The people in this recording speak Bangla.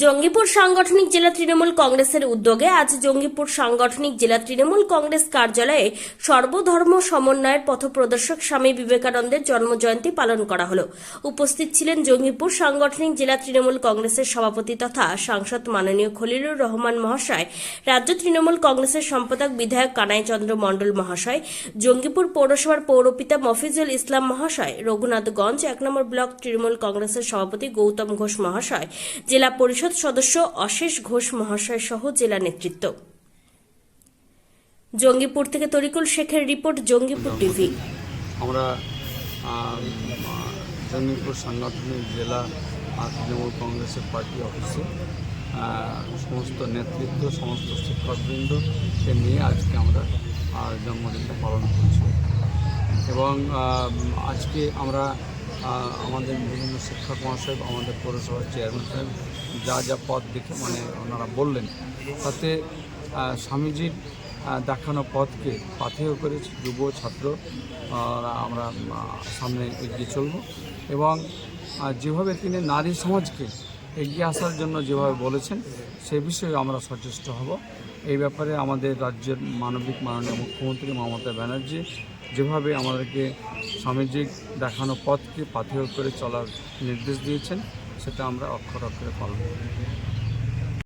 জঙ্গিপুর সাংগঠনিক জেলা তৃণমূল কংগ্রেসের উদ্যোগে আজ জঙ্গিপুর সাংগঠনিক জেলা তৃণমূল কংগ্রেস কার্যালয়ে সর্বধর্ম সমন্বয়ের পথপ্রদর্শক স্বামী বিবেকানন্দের জন্মজয়ন্তী পালন করা হলো। উপস্থিত ছিলেন জঙ্গিপুর সাংগঠনিক জেলা তৃণমূল কংগ্রেসের সভাপতি তথা সাংসদ মাননীয় খলিলুর রহমান মহাশয়, রাজ্য তৃণমূল কংগ্রেসের সম্পাদক বিধায়ক কানাই চন্দ্র মণ্ডল মহাশয়, জঙ্গিপুর পৌরসভার পৌরপিতা মফিজুল ইসলাম মহাশয়, রঘুনাথগঞ্জ এক নম্বর ব্লক তৃণমূল কংগ্রেসের সভাপতি গৌতম ঘোষ মহাশয়, জেলা পরিষদ সদস্য অশেষ ঘোষ মহাশয় সহ জেলা নেতৃত্ব। জঙ্গিপুর থেকে তরিকুল শেখের রিপোর্ট জঙ্গিপুর টিভি। আমরা জঙ্গিপুর সাংগঠনিক জেলা তৃণমূল কংগ্রেসের পার্টি অফিসে সমস্ত নেতৃত্ব সমস্ত শিক্ষকবৃন্দকে নিয়ে আজকে আমরা জন্মদিনটা পালন করছি। এবং আজকে আমরা আমাদের বিভিন্ন শিক্ষক মহাশয় আমাদের পৌরসভার চেয়ারম্যান সাহেব যা যা পথ দেখে মানে ওনারা বললেন, তাতে স্বামীজির দেখানো পথকে পাথেয় করে যুব, ছাত্র আমরা সামনে এগিয়ে চলব এবং যেভাবে তিনি নারী সমাজকে এগিয়ে আসার জন্য যেভাবে বলেছেন, সে বিষয়ে আমরা সচেষ্ট হব। এই ব্যাপারে আমাদের রাজ্যের মানবিক মাননীয় মুখ্যমন্ত্রী মমতা ব্যানার্জি যেভাবে আমাদেরকে স্বামীজিক দেখানো পথকে পাথেয় করে চলার নির্দেশ দিয়েছেন, সেটা আমরা অক্ষর অক্ষরে পালন করব।